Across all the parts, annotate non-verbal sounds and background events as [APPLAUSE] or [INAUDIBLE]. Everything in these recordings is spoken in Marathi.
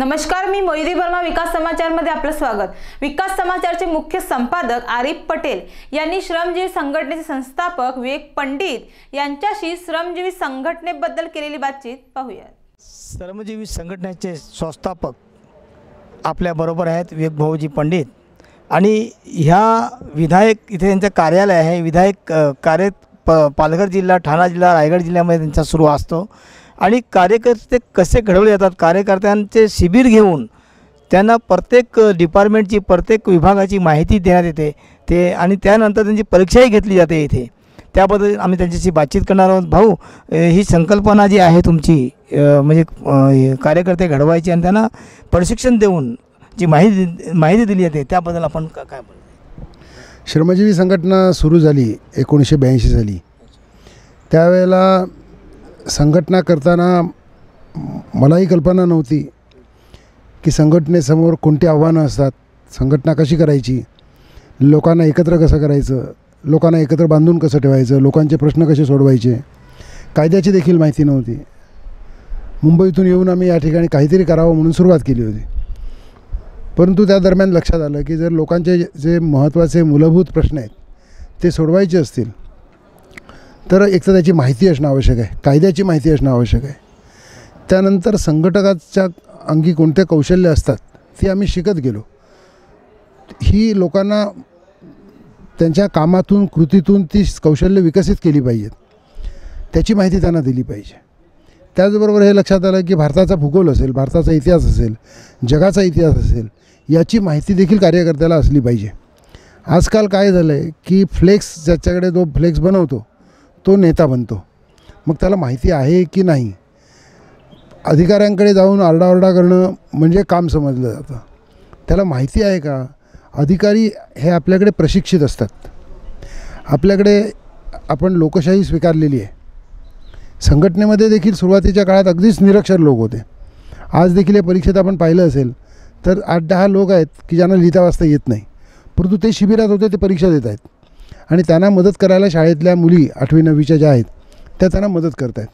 नमस्कार मी मोहिदी वर्मा विकास समाचारमध्ये आपलं स्वागत. विकास समाचारचे मुख्य संपादक आरिफ पटेल यांनी श्रमजीवी संघटनेचे संस्थापक विवेक पंडित यांच्याशी श्रमजीवी संघटनेबद्दल केलेली बातचीत पाहूयात. श्रमजीवी संघटनेचे संस्थापक आपल्याबरोबर आहेत विवेक भाऊजी पंडित. आणि ह्या विधायक इथे त्यांचं कार्यालय आहे. विधायक कार्य प पालघर जिल्हा ठाणा जिल्हा रायगड जिल्ह्यामध्ये त्यांचा सुरू असतो. आणि कार्यकर्ते कसे घडवले जातात? कार्यकर्त्यांचे शिबिर घेऊन त्यांना प्रत्येक डिपार्टमेंटची प्रत्येक विभागाची माहिती देण्यात येते. ते आणि त्यानंतर त्यांची परीक्षाही घेतली जाते इथे. त्याबद्दल आम्ही त्यांच्याशी बातचीत करणार आहोत. भाऊ ही संकल्पना जी आहे तुमची म्हणजे कार्यकर्ते घडवायची आणि त्यांना प्रशिक्षण देऊन जी माहिती माहिती दिली जाते त्याबद्दल आपण का- काय बोलू श्रमजीवी संघटना सुरू झाली एकोणीसशे ब्याऐंशी साली. त्यावेळेला संघटना करताना मलाही कल्पना नव्हती की संघटनेसमोर कोणती आव्हानं असतात. संघटना कशी करायची? लोकांना एकत्र कसं करायचं? लोकांना एकत्र बांधून कसं ठेवायचं? लोकांचे प्रश्न कसे सोडवायचे? कायद्याची देखील माहिती नव्हती. मुंबईतून येऊन आम्ही या ठिकाणी काहीतरी करावं म्हणून सुरुवात केली होती. परंतु त्या दरम्यान लक्षात आलं की जर लोकांचे जे महत्त्वाचे मूलभूत प्रश्न आहेत ते सोडवायचे असतील तर एक तर त्याची माहिती असणं आवश्यक आहे. कायद्याची माहिती असणं आवश्यक आहे. त्यानंतर संघटकाच्या अंगी कोणते कौशल्य असतात ती आम्ही शिकत गेलो. ही लोकांना त्यांच्या कामातून कृतीतून ती कौशल्य विकसित केली पाहिजेत. त्याची माहिती त्यांना दिली पाहिजे. त्याचबरोबर हे लक्षात आलं की भारताचा भूगोल असेल भारताचा इतिहास असेल जगाचा इतिहास असेल याची माहिती देखील कार्यकर्त्याला असली पाहिजे. आजकाल काय झालं आहे की फ्लेक्स ज्याच्याकडे जो फ्लेक्स बनवतो तो नेता बनतो. मग त्याला माहिती आहे की नाही? अधिकाऱ्यांकडे जाऊन आरडाओरडा करणं म्हणजे काम समजलं जातं. त्याला माहिती आहे का? अधिकारी हे आपल्याकडे प्रशिक्षित असतात. आपल्याकडे आपण लोकशाही स्वीकारलेली आहे. संघटनेमध्ये देखील सुरुवातीच्या काळात अगदीच निरक्षर लोक होते. आज देखील या परीक्षेत आपण पाहिलं असेल तर आठ दहा लोक आहेत की ज्यांना लिहिता वाचता येत नाही. परंतु ते शिबिरात होते ते परीक्षा देत आहेत. आणि त्यांना मदत करायला शाळेतल्या मुली आठवी नववीच्या ज्या आहेत त्या त्यांना मदत करत आहेत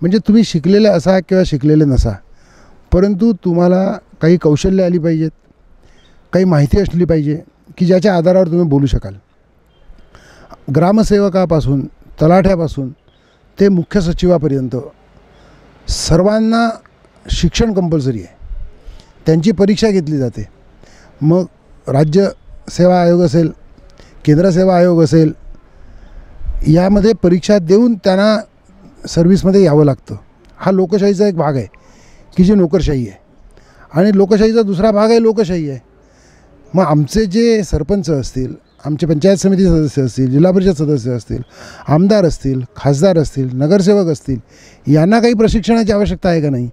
म्हणजे तुम्ही शिकलेले असा किंवा शिकलेले नसा परंतु तुम्हाला काही कौशल्य आली पाहिजेत काही माहिती असली पाहिजे की ज्याच्या आधारावर तुम्ही बोलू शकाल. ग्रामसेवकापासून तलाठ्यापासून ते मुख्य सचिवापर्यंत सर्वांना शिक्षण कंपल्सरी आहे. त्यांची परीक्षा घेतली जाते. मग राज्य सेवा आयोग असेल केंद्र सेवा आयोग असेल यामध्ये परीक्षा देऊन त्यांना सर्व्हिसमध्ये यावं लागतं. हा लोकशाहीचा एक भाग आहे की जी नोकरशाही आहे. आणि लोकशाहीचा दुसरा भाग आहे लोकशाही आहे. मग आमचे जे सरपंच असतील आमचे पंचायत समिती सदस्य असतील जिल्हा परिषद सदस्य असतील आमदार असतील खासदार असतील नगरसेवक असतील यांना काही प्रशिक्षणाची आवश्यकता आहे का नाही?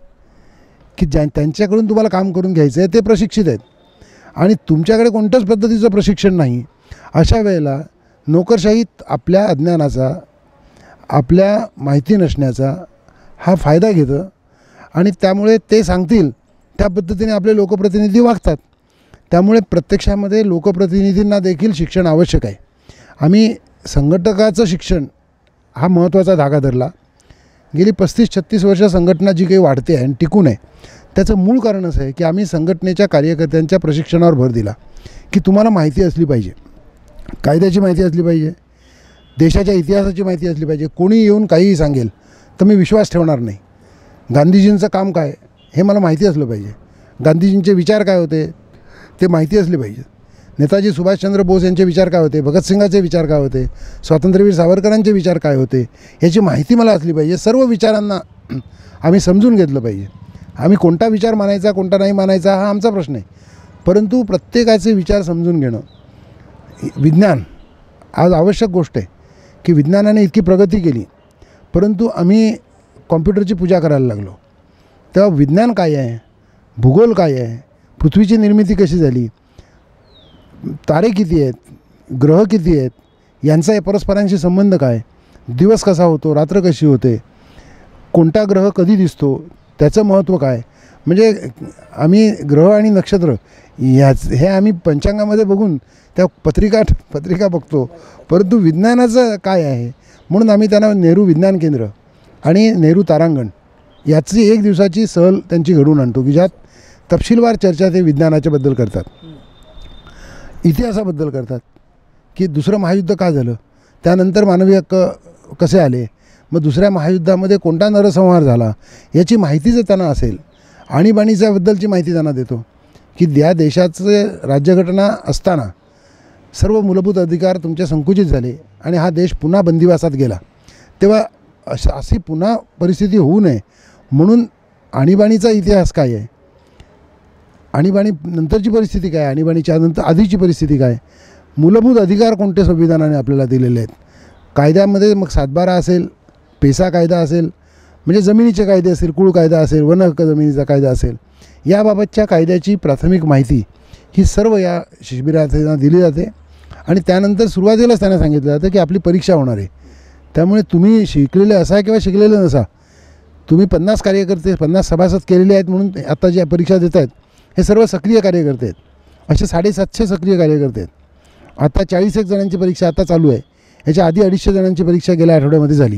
की ज्या त्यांच्याकडून तुम्हाला काम करून घ्यायचं आहे ते प्रशिक्षित आहेत. आणि तुमच्याकडे कोणत्याच पद्धतीचं प्रशिक्षण नाही. अशा वेळेला नोकरशाहीत आपल्या अज्ञानाचा आपल्या माहिती नसण्याचा हा फायदा घेतं आणि त्यामुळे ते सांगतील त्या पद्धतीने आपले लोकप्रतिनिधी वागतात. त्यामुळे प्रत्यक्षामध्ये लोकप्रतिनिधींना देखील शिक्षण आवश्यक आहे. आम्ही संघटकाचं शिक्षण हा महत्त्वाचा धागा धरला. गेली पस्तीस छत्तीस वर्ष संघटना जी काही वाढते आहे आणि टिकून आहे त्याचं मूळ कारण असं आहे की आम्ही संघटनेच्या कार्यकर्त्यांच्या प्रशिक्षणावर भर दिला की तुम्हाला माहिती असली पाहिजे. कायद्याची माहिती असली पाहिजे. देशाच्या इतिहासाची माहिती असली पाहिजे. कोणी येऊन काहीही सांगेल तर मी विश्वास ठेवणार नाही. गांधीजींचं काम काय? हे मला माहिती असलं पाहिजे. गांधीजींचे विचार काय होते? ते माहिती असले पाहिजे. नेताजी सुभाषचंद्र बोस यांचे विचार काय होते? भगतसिंगाचे विचार काय होते? स्वातंत्र्यवीर सावरकरांचे विचार काय होते? याची माहिती मला असली पाहिजे. सर्व विचारांना [CLEARS THROAT] आम्ही समजून घेतलं पाहिजे. आम्ही कोणता विचार मानायचा कोणता नाही मानायचा हा आमचा प्रश्न आहे. परंतु प्रत्येकाचे विचार समजून घेणं विज्ञान आज आवश्यक गोष्ट आहे की विज्ञानाने इतकी प्रगती केली परंतु आम्ही कॉम्प्युटरची पूजा करायला लागलो. तेव्हा विज्ञान काय आहे? भूगोल काय आहे? पृथ्वीची निर्मिती कशी झाली? तारे किती आहेत? ग्रह किती आहेत? यांचा या परस्परांशी संबंध काय? दिवस कसा होतो? रात्र कशी होते? कोणता ग्रह कधी दिसतो? त्याचं महत्त्व काय? म्हणजे आम्ही ग्रह आणि नक्षत्र ह्याच हे आम्ही पंचांगामध्ये बघून त्या पत्रिका पत्रिका बघतो. परंतु विज्ञानाचं काय आहे? म्हणून आम्ही त्यांना नेहरू विज्ञान केंद्र आणि नेहरू तारांगण याची एक दिवसाची सहल त्यांची घडवून आणतो की ज्यात तपशीलवार चर्चा ते विज्ञानाच्याबद्दल करतात. इतिहासाबद्दल करतात. की दुसरं महायुद्ध का झालं? त्यानंतर मानवी हक्क कसे आले? मग दुसऱ्या महायुद्धामध्ये कोणता नरसंहार झाला? याची माहिती जर त्यांना असेल आणीबाणीच्याबद्दलची माहिती त्यांना देतो. की या देशाचे राज्यघटना असताना सर्व मूलभूत अधिकार तुमचे संकुचित झाले आणि हा देश पुन्हा बंदिवासात गेला. तेव्हा अशा अशी पुन्हा परिस्थिती होऊ नये म्हणून आणीबाणीचा इतिहास काय आहे? आणीबाणी नंतरची परिस्थिती काय? आणीबाणीच्या नंतर आधीची परिस्थिती काय? मूलभूत अधिकार कोणते संविधानाने आपल्याला दिलेले आहेत? कायद्यामध्ये मग सातबारा असेल पेसा कायदा असेल म्हणजे जमिनीचे कायदे असेल कुळ कायदा असेल वन हक्क जमिनीचा कायदा असेल याबाबतच्या कायद्याची प्राथमिक माहिती ही सर्व या शिबिरार्थींना दिली जाते. आणि त्यानंतर सुरुवातीलाच त्यांना सांगितलं जातं की आपली परीक्षा होणार आहे. त्यामुळे तुम्ही शिकलेले असा किंवा शिकलेले नसा तुम्ही पन्नास कार्यकर्ते पन्नास सभासद केलेले आहेत म्हणून आता ज्या परीक्षा देत आहेत हे सर्व सक्रिय कार्यकर्ते आहेत. असे साडेसातशे सक्रिय कार्यकर्ते आहेत. आता चाळीस एक जणांची परीक्षा आता चालू आहे. याच्या आधी अडीचशे जणांची परीक्षा गेल्या आठवड्यामध्ये झाली.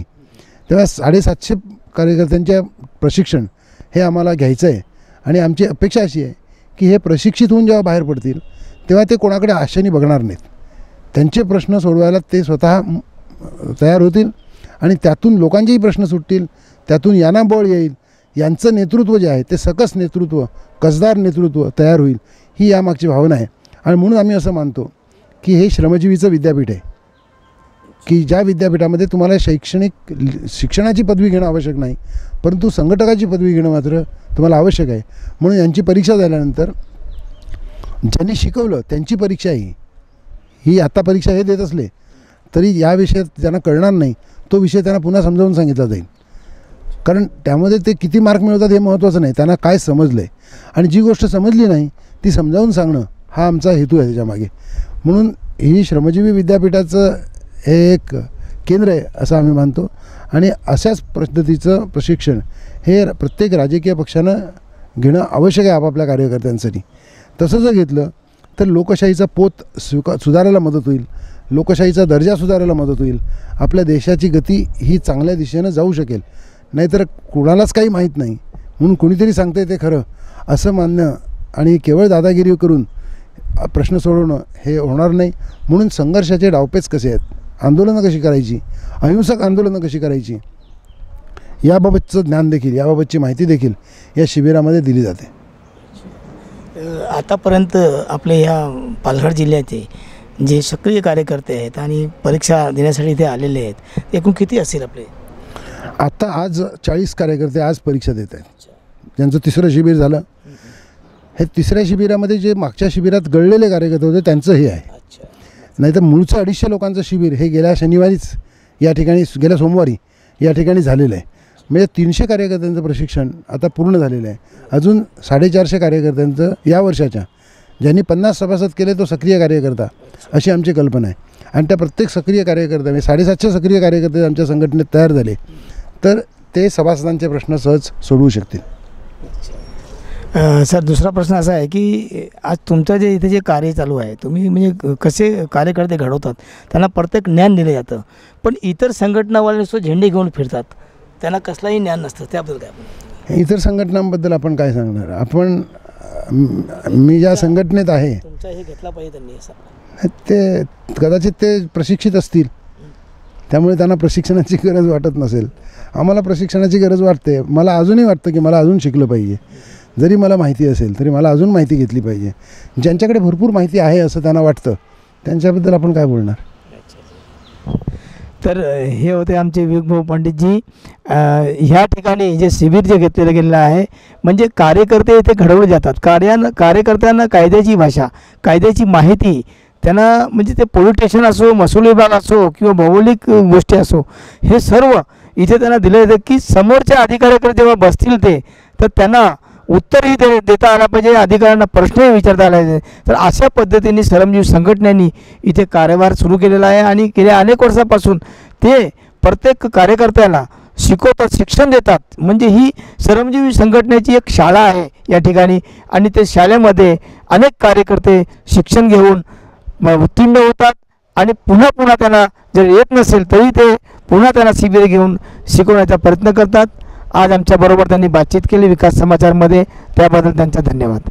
तेव्हा साडेसातशे कार्यकर्त्यांच्या प्रशिक्षण हे आम्हाला घ्यायचं आहे आणि आमची अपेक्षा अशी आहे की हे प्रशिक्षित होऊन जेव्हा बाहेर पडतील तेव्हा ते कोणाकडे आशेने बघणार नाहीत. त्यांचे प्रश्न सोडवायला ते स्वतः तयार होतील आणि त्यातून लोकांचेही प्रश्न सुटतील त्यातून यांना बळ येईल. यांचं नेतृत्व जे आहे ते सकस नेतृत्व कसदार नेतृत्व तयार होईल ही यामागची भावना आहे. आणि म्हणून आम्ही असं मानतो की हे श्रमजीवीचं विद्यापीठ आहे. की ज्या विद्यापीठामध्ये तुम्हाला शैक्षणिक शिक्षणाची पदवी घेणं आवश्यक नाही परंतु संघटकाची पदवी घेणं मात्र तुम्हाला आवश्यक आहे. म्हणून यांची परीक्षा झाल्यानंतर ज्यांनी शिकवलं त्यांची परीक्षा ही. ही आत्ता परीक्षा हे देत असले तरी या विषयात त्यांना कळणार नाही. तो विषय त्यांना पुन्हा समजावून सांगितला जाईल. कारण त्यामध्ये ते किती मार्क मिळवतात हे महत्त्वाचं नाही त्यांना काय समजलं आहे आणि जी गोष्ट समजली नाही ती समजावून सांगणं हा आमचा हेतू आहे त्याच्यामागे. म्हणून ही श्रमजीवी विद्यापीठाचं हे एक केंद्र आहे असं आम्ही मानतो. आणि अशाच पद्धतीचं प्रशिक्षण हे प्रत्येक राजकीय पक्षानं घेणं आवश्यक आहे आपापल्या कार्यकर्त्यांसाठी. तसं जर घेतलं तर लोकशाहीचा पोत स्वीका सुधारायला मदत होईल. लोकशाहीचा दर्जा सुधारायला मदत होईल. आपल्या देशाची गती ही चांगल्या दिशेनं जाऊ शकेल. नाहीतर कुणालाच काही माहीत नाही. म्हणून कोणीतरी सांगतंय ते खरं. असं मानणं आणि केवळ दादागिरी करून प्रश्न सोडवणं हे होणार नाही. म्हणून संघर्षाचे डावपेच कसे आहेत? आंदोलनं कशी करायची? अहिंसक आंदोलनं कशी करायची? याबाबतचं ज्ञान देखील याबाबतची माहिती देखील या शिबिरामध्ये दिली जाते. आतापर्यंत आपले ह्या पालघर जिल्ह्याचे जे सक्रिय कार्यकर्ते आहेत आणि परीक्षा देण्यासाठी इथे आलेले आहेत एकूण किती असतील आपले? आत्ता आज चाळीस कार्यकर्ते आज परीक्षा देत आहेत. ज्यांचं तिसरं शिबिर झालं. हे तिसऱ्या शिबिरामध्ये जे मागच्या शिबिरात गळलेले कार्यकर्ते होते त्यांचं हे आहे. नाहीतर मूळचं अडीचशे लोकांचं शिबिर हे गेल्या शनिवारीच या ठिकाणी गेल्या सोमवारी या ठिकाणी झालेलं आहे. म्हणजे तीनशे कार्यकर्त्यांचं प्रशिक्षण आता पूर्ण झालेलं आहे. अजून साडेचारशे कार्यकर्त्यांचं या वर्षाच्या ज्यांनी पन्नास सभासद केले तो सक्रिय कार्यकर्ता अशी आमची कल्पना आहे. आणि त्या प्रत्येक सक्रिय कार्यकर्ता म्हणजे साडेसातशे सक्रिय कार्यकर्ते आमच्या संघटनेत तयार झाले. तर ते सभासदांचे प्रश्न सहज सोडवू शकतील. सर दुसरा प्रश्न असा आहे की आज तुमचं जे इथे जे कार्य चालू आहे तुम्ही म्हणजे कसे कार्यकर्ते घडवतात त्यांना प्रत्येक ज्ञान दिलं जातं पण इतर संघटनावाले नुसतं झेंडे घेऊन फिरतात त्यांना कसलाही ज्ञान नसतं त्याबद्दल काय इतर संघटनांबद्दल आपण काय सांगणार? आपण मी ज्या संघटनेत आहे तुमचा हे घेतला पाहिजे त्यांनी ते कदाचित ते प्रशिक्षित असतील. त्यामुळे त्यांना प्रशिक्षणाची गरज वाटत नसेल. आम्हाला प्रशिक्षणाची गरज वाटते. मला अजूनही वाटतं की मला अजून शिकलं पाहिजे. जरी मला माहिती असेल तरी मला अजून माहिती घेतली पाहिजे. ज्यांच्याकडे भरपूर माहिती आहे असं त्यांना वाटतं त्यांच्याबद्दल आपण काय बोलणार? तर हे होते आमचे विवेकभाऊ पंडितजी. ह्या ठिकाणी जे शिबिर जे घेतलेलं गेलेलं आहे म्हणजे कार्यकर्ते इथे घडवले जातात. कार्यानं कार्यकर्त्यांना कायद्याची भाषा कायद्याची माहिती त्यांना म्हणजे ते पोलीस स्टेशन असो महसूल विभाग असो किंवा भौगोलिक गोष्टी असो हे सर्व इथे त्यांना दिलं जातं की समोरच्या अधिकाऱ्याकडे जेव्हा बसतील ते तर त्यांना उत्तरही दे देता आला पाहिजे अधिकाऱ्यांना प्रश्नही विचारता आला पाहिजे. तर अशा पद्धतीने श्रमजीव संघटनेनी इथे कार्यभार सुरू केलेला आहे आणि गेल्या अनेक वर्षापासून ते प्रत्येक कार्यकर्त्याला शिकवतात शिक्षण देतात. म्हणजे ही श्रमजीवी संघटनेची एक शाळा आहे या ठिकाणी आणि ते शाळेमध्ये अनेक कार्यकर्ते शिक्षण घेऊन उत्तीर्ण होतात आणि पुन्हा पुन्हा त्यांना जर येत नसेल तरी ते पुन्हा त्यांना शिबिर घेऊन शिकवण्याचा प्रयत्न करतात. आज आमच्याबरोबर त्यांनी बातचीत केली विकास समाचारमध्ये. त्याबद्दल त्यांचा धन्यवाद.